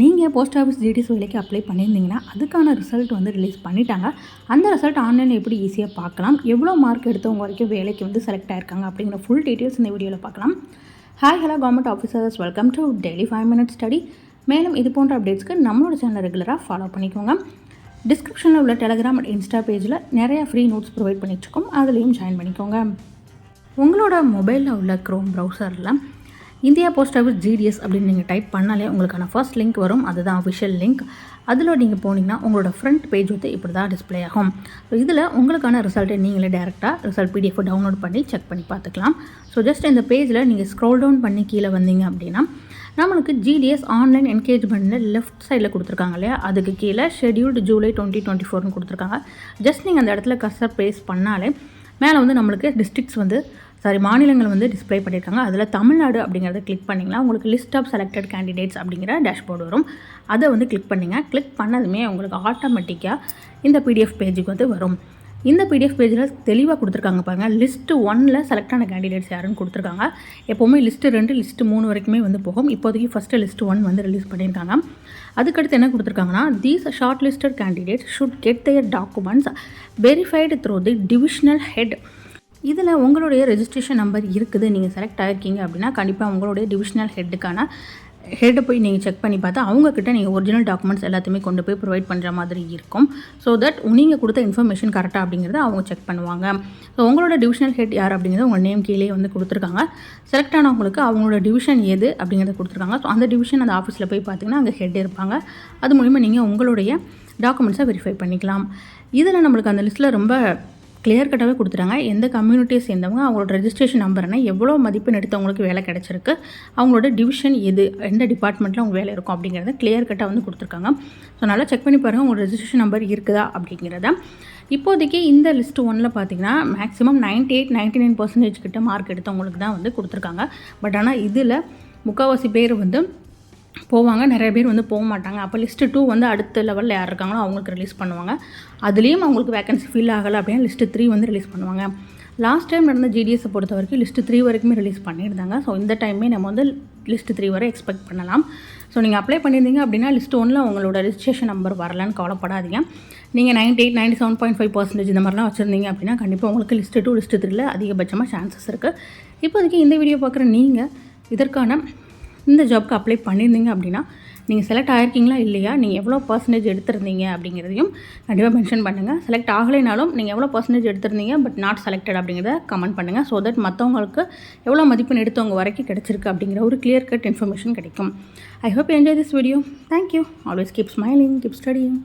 நீங்கள் post office GDS வேலைக்கு apply பண்ணியிருந்தீங்கன்னா அதுக்கான ரிசல்ட் வந்து ரிலீஸ் பண்ணிட்டாங்க. அந்த ரிசல்ட் ஆன்லைனில் எப்படி ஈஸியாக பார்க்கலாம்? எவ்வளோ மார்க் எடுத்தவங்க வரைக்கும் வேலைக்கு வந்து செலக்ட் ஆயிருக்காங்க? அப்படிங்கிற ஃபுல் டீட்டெயில்ஸ் இந்த வீடியோவில் பார்க்கலாம். Hi hello government officers welcome to daily five minutes study மேலும் இது போன்ற அப்டேட்ஸ்க்கு நம்மளோட சேனல் ரெகுலராக ஃபாலோ பண்ணிக்கோங்க. டிஸ்கிரிப்ஷனில் உள்ள டெலகிராம் அண்ட் இன்ஸ்டா பேஜில் நிறைய ஃப்ரீ நோட்ஸ் ப்ரொவைட் பண்ணிட்டுருக்கோம் அதுலேயும் ஜாயின் பண்ணிக்கோங்க. உங்களோட மொபைலில் உள்ள க்ரோம் ப்ரௌசரில் இந்தியா போஸ்ட் ஆஃபீஸ் ஜிடிஎஸ் அப்படின்னு நீங்கள் டைப் பண்ணாலே உங்களுக்கான ஃபர்ஸ்ட் லிங்க் வரும். அதுதான் அஃபிஷியல் லிங்க் அதில் நீங்கள் போனீங்கன்னா உங்களோட ஃப்ரண்ட் பேஜ் வந்து இப்படி தான் டிஸ்ப்ளே ஆகும். ஸோ இதில் உங்களுக்கான ரிசல்ட்டை நீங்களே டேரெக்டாக ரிசல்ட் பிடிஎஃப் டவுன்லோட் பண்ணி செக் பண்ணி பார்த்துக்கலாம். ஸோ ஜஸ்ட் இந்த பேஜில் நீங்கள் ஸ்க்ரோல் டவுன் பண்ணி கீழே வந்தீங்க அப்படின்னா நம்மளுக்கு ஜிடிஎஸ் ஆன்லைன் என்கேஜ்மெண்ட்டில் லெஃப்ட் சைடில் கொடுத்துருக்காங்க இல்லையா? அதுக்கு கீழே ஷெடியூல்டு ஜூலை டுவெண்ட்டி டுவெண்ட்டி ஃபோர்னு கொடுத்துருக்காங்க. ஜஸ்ட் நீங்கள் அந்த இடத்துல கர்சர் பேஸ் பண்ணாலே மேலே வந்து நம்மளுக்கு டிஸ்ட்ரிக்ஸ் வந்து சாரி மாநிலங்கள் வந்து டிஸ்ப்ளே பண்ணியிருக்காங்க. அதில் தமிழ்நாடு அப்படிங்கிறத கிளிக் பண்ணிங்கன்னா உங்களுக்கு லிஸ்ட் ஆஃப் செலக்டட் கேண்டிடேட்ஸ் அப்படிங்கிற டேஷ்போர்டு வரும். அதை வந்து கிளிக் பண்ணிங்க. கிளிக் பண்ணதுமே உங்களுக்கு ஆட்டோமேட்டிக்காக இந்த பிடிஎஃப் பேஜுக்கு வந்து வரும். இந்த பிடிஎஃப் பேஜில் தெளிவாக கொடுத்துருக்காங்க பாருங்கள் லிஸ்ட்டு ஒனில் செலக்ட் ஆன கேண்டிடேட்ஸ் யாருன்னு கொடுத்துருக்காங்க. எப்போவுமே லிஸ்ட்டு ரெண்டு லிஸ்ட்டு மூணு வரைக்குமே வந்து போகும். இப்போதைக்கு ஃபஸ்ட்டு லிஸ்ட்டு ஒன் வந்து ரிலீஸ் பண்ணியிருக்காங்க. அதுக்கடுத்து என்ன கொடுத்துருக்காங்கன்னா these short listed candidates should get their documents verified through the divisional head இதில் உங்களுடைய ரெஜிஸ்ட்ரேஷன் நம்பர் இருக்குது நீங்கள் செலக்ட் ஆகிருக்கீங்க அப்படின்னா கண்டிப்பாக உங்களுடைய டிவிஷனல் ஹெட்டுக்கான ஹெட்டை போய் நீங்கள் செக் பண்ணி பார்த்தா அவங்கக்கிட்ட நீங்கள் ஒரிஜினல் டாக்குமெண்ட்ஸ் எல்லாத்தையுமே கொண்டு போய் ப்ரொவைட் பண்ணுற மாதிரி இருக்கும். ஸோ தட் நீங்கள் கொடுத்த இன்ஃபர்மேஷன் கரெக்டாக அப்படிங்கிறத அவங்க செக் பண்ணுவாங்க. ஸோ உங்களோட டிவிஷனல் ஹெட் யார் அப்படிங்கிறது உங்கள் நேம் கீழே வந்து கொடுத்துருக்காங்க. செலக்ட் ஆனவங்களுக்கு அவங்களோட டிவிஷன் எது அப்படிங்கிறத கொடுத்துருக்காங்க. ஸோ அந்த டிவிஷன் அந்த ஆஃபீஸில் போய் பார்த்தீங்கன்னா அங்கே ஹெட் இருப்பாங்க. அது மூலிமா நீங்கள் உங்களுடைய டாக்குமெண்ட்ஸை வெரிஃபை பண்ணிக்கலாம். இதில் நம்மளுக்கு அந்த லிஸ்ட்டில் ரொம்ப கிளியர் கட்டாகவே கொடுத்துட்டாங்க. எந்த கம்யூனிட்டியை சேர்ந்தவங்க அவங்களோட ரெஜிஸ்ட்ரேஷன் நம்பர்னா எவ்வளோ மதிப்பெண் எடுத்தவங்களுக்கு வேலை கிடச்சிருக்கு அவங்களோட டிவிஷன் எது எந்த டிபார்ட்மெண்ட்டில் அவங்க வேலை இருக்கும் அப்படிங்கிறத கிளியர் கட்டாக வந்து கொடுத்துருக்காங்க. ஸோ நல்லா செக் பண்ணி பாருங்கள் உங்களோட ரெஜிஸ்ட்ரேஷன் நம்பர் இருக்குதா அப்படிங்கிறத. இப்போதைக்கு இந்த லிஸ்ட் ஒன்றில் பார்த்தீங்கன்னா maximum ninety eight ninety nine percentage கிட்ட மார்க் எடுத்தவங்களுக்கு தான் வந்து கொடுத்துருக்காங்க. பட் ஆனால் இதில் முக்கால்வாசி பேர் வந்து போவாங்க. நிறைய பேர் வந்து போக மாட்டாங்க. அப்போ லிஸ்ட்டு டூ வந்து அடுத்த லெவலில் யார் இருக்காங்களோ அவங்களுக்கு ரிலீஸ் பண்ணுவாங்க. அதுலேயும் அவங்களுக்கு வேகன்சி ஃபில் ஆகலை அப்படின்னா லிஸ்ட்டு த்ரீ வந்து ரிலீஸ் பண்ணுவாங்க. லாஸ்ட் டைம் நடந்த ஜிடிஎஸை பொறுத்த வரைக்கும் லிஸ்ட்டு த்ரீ வரைக்குமே ரிலீஸ் பண்ணியிருந்தாங்க. ஸோ இந்த டைமே நம்ம வந்து லிஸ்ட்டு த்ரீ வரை எக்ஸ்பெக்ட் பண்ணலாம். ஸோ நீங்கள் அப்ளை பண்ணியிருந்தீங்க அப்படின்னா லிஸ்ட் ஒன்றில் உங்களோட ரிஜிஸ்ட்ரேஷன் நம்பர் வரலன்னு கவலைப்படாதீங்க. நீங்கள் ninety eight ninety seven point five percentage இந்த மாதிரிலாம் வச்சுருந்தீங்க அப்படின்னா கண்டிப்பாக உங்களுக்கு லிஸ்ட்டு டூ லிஸ்ட்டு த்ரீல அதிகபட்சமாக சான்சஸ் இருக்குது இப்போதைக்கு இந்த வீடியோ பார்க்குற நீங்கள் இதற்கான இந்த ஜாப்க்கு அப்ளை பண்ணியிருந்தீங்க அப்படின்னா நீங்கள் செலக்ட் ஆகிருக்கீங்களா இல்லையா? நீங்கள் எவ்வளோ பர்சன்டேஜ் எடுத்திருந்தீங்க அப்படிங்கிறதையும் கண்டிப்பாக மென்ஷன் பண்ணுங்கள் செலக்ட் ஆகலைனாலும் நீங்கள் எவ்வளோ பர்சன்டேஜ் எடுத்திருந்தீங்க பட் நாட் செலக்டட் அப்படிங்கிறத கமெண்ட் பண்ணுங்கள் ஸோ தட் மற்றவங்களுக்கு எவ்வளோ மதிப்பெண் எடுத்தவங்க வரைக்கும் கிடச்சிருக்கு அப்படிங்கிற ஒரு கிளியர் கட் இன்ஃபர்மேஷன் கிடைக்கும். I hope enjoy this video thank you always keep smiling keep studying